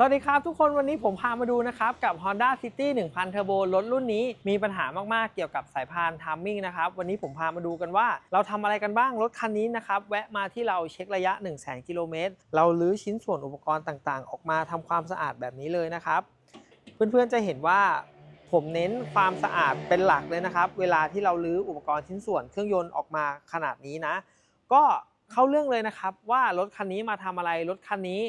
สวัสดีครับทุกคนวันนี้ผมพามาดูนะครับ กับ Honda City 1000 Turbo รถรุ่นนี้มีปัญหามากๆเกี่ยวกับสายพานทัมมิ่งนะครับ วันนี้ผมพามาดูกันว่า เราทำอะไรกันบ้างรถคันนี้นะครับ แวะมาที่เราเช็คระยะ 1 0 0 0 0แกิโลเมตรเราลื้อชิ้นส่วนอุปกรณ์ต่างๆ ออกมาทำความสะอาดแบบนี้เลยนะครับ เพื่อนๆจะเห็นว่าผมเน้นความสะอาดเป็นหลักเลยนะครับ เวลาที่เราลื้ออุปกรณ์ชิ้นส่วนเครื่องยนต์ออกมาขนาดนี้นะ ก็เข้าเรื่องเลยนะครับว่ารถคันนี้มาทำอะไรรถคันนี้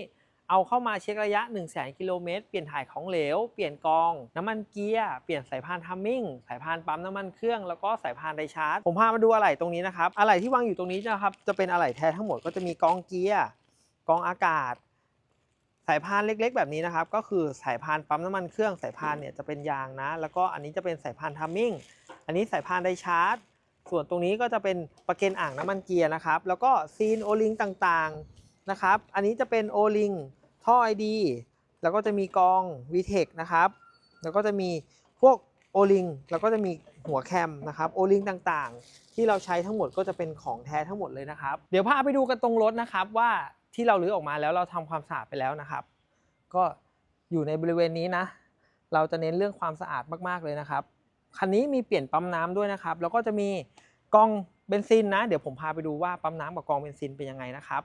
เอาเข้ามาเช็คระยะ 1 0 0 0 0แกิโลเมตร เปลี่ยนถ่ายของเหลว เปลี่ยนกอง น้ำมันเกียร์ เปลี่ยนสายพานทัมมิ่ง สายพานปั๊มน้ำมันเครื่อง แล้วก็สายพานไดชาร์จ ผมพามาดูอะไหล่ตรงนี้นะครับ อะไหล่ที่วางอยู่ตรงนี้นะครับ จะเป็นอะไหล่แท้ทั้งหมด ก็จะมีกองเกียร์ กองอากาศ สายพานเล็กๆ แบบนี้นะครับ ก็คือสายพานปั๊มน้ำมันเครื่อง สายพานเนี่ยจะเป็นยางนะ แล้วก็อันนี้จะเป็นสายพานทัมมิ่ง อันนี้สายพานไดชาร์จ ส่วนตรงนี้ก็จะเป็นประเกนอ่างน้ำมันเกียร์นะครับ แล้วก็ซีนโอลิงต่างๆ นะครับ อันนี้จะเป็นโอลิง ท่อ ID แล้วก็จะมีกอง VTEC นะครับ แล้วก็จะมีพวกโอลิงแล้วก็จะมีหัวแคมนะครับโอลิงต่างๆ ที่เราใช้ทั้งหมดก็จะเป็นของแท้ทั้งหมดเลยนะครับ เดี๋ยวพาไปดูกันตรงรถนะครับว่าที่เราลื้อออกมาแล้วเราทำความสะอาดไปแล้วนะครับ ก็อยู่ในบริเวณนี้นะ เราจะเน้นเรื่องความสะอาดมากๆเลยนะครับคันนี้มีเปลี่ยนปั๊มน้ำด้วยนะครับ แล้วก็จะมีกองเบนซินนะ เดี๋ยวผมพาไปดูว่าปั๊มน้ำกับกองเบนซินเป็นยังไงนะครับ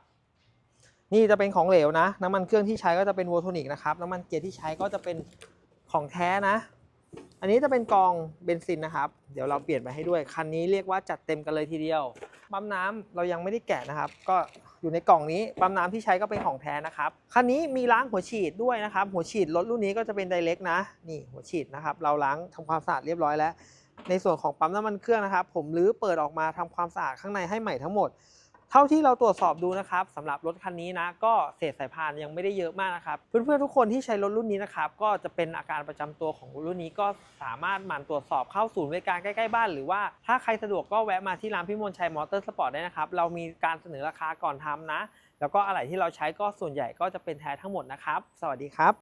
นี่จะเป็นของเหลวนะ น้ำมันเครื่องที่ใช้ก็จะเป็นโวลโทนิกนะครับ น้ำมันเกียร์ที่ใช้ก็จะเป็นของแท้นะ อันนี้จะเป็นกองเบนซินนะครับ เดี๋ยวเราเปลี่ยนไปให้ด้วย คันนี้เรียกว่าจัดเต็มกันเลยทีเดียว ปั๊มน้ำเรายังไม่ได้แกะนะครับ ก็อยู่ในกล่องนี้ ปั๊มน้ำที่ใช้ก็เป็นของแท้นะครับ คันนี้มีล้างหัวฉีดด้วยนะครับ หัวฉีดรถรุ่นนี้ก็จะเป็นไดเ c กนะ นี่หัวฉีดนะครับ เราล้างทำความสะอาดเรียบร้อยแล้ว ในส่วนของปั๊มน้ำมันเครื่องนะครับ ผมรื้อเปิดออกมาทำความสะอาดข้างในให้ใหม่ทั้งหมด เท่าที่เราตรวจสอบดูนะครับสำหรับรถคันนี้นะก็เศษสายพานยังไม่ได้เยอะมากนะครับเพื่อนๆทุกคนที่ใช้รถรุ่นนี้นะครับก็จะเป็นอาการประจำตัวของรุ่นนี้ก็สามารถหมั่นตรวจสอบเข้าศูนย์บริการใกล้ๆบ้าน หรือว่าถ้าใครสะดวกก็แวะมาที่ร้านพิมลชัยมอเตอร์สปอร์ตได้นะครับเรามีการเสนอราคาก่อนทำนะ แล้วก็อะไหล่ที่เราใช้ก็ส่วนใหญ่ก็จะเป็นแท้ทั้งหมดนะครับ สวัสดีครับ